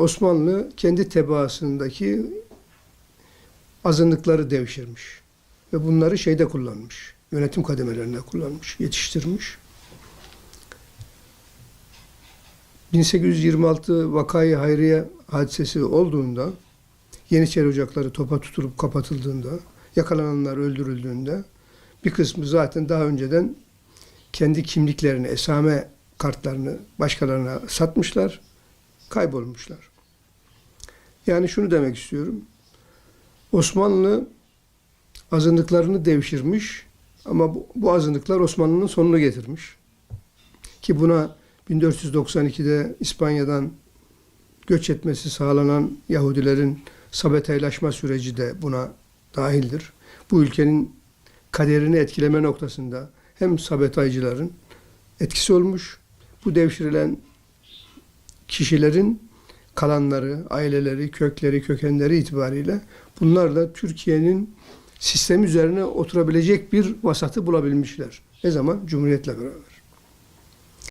Osmanlı kendi tebaasındaki azınlıkları devşirmiş. Ve bunları şeyde kullanmış. Yönetim kademelerinde kullanmış, yetiştirmiş. 1826 Vakayı Hayriye hadisesi olduğunda Yeniçeri ocakları topa tutulup kapatıldığında, yakalananlar öldürüldüğünde bir kısmı zaten daha önceden kendi kimliklerini, esame kartlarını başkalarına satmışlar, kaybolmuşlar. Yani şunu demek istiyorum. Osmanlı azınlıklarını devşirmiş ama bu, bu azınlıklar Osmanlı'nın sonunu getirmiş. Ki buna 1492'de İspanya'dan göç etmesi sağlanan Yahudilerin Sabetaylaşma süreci de buna dahildir. Bu ülkenin kaderini etkileme noktasında hem Sabetaycıların etkisi olmuş, bu devşirilen kişilerin kalanları, aileleri, kökleri, kökenleri itibariyle bunlar da Türkiye'nin sistem üzerine oturabilecek bir vasatı bulabilmişler. Ne zaman? Cumhuriyetle beraber.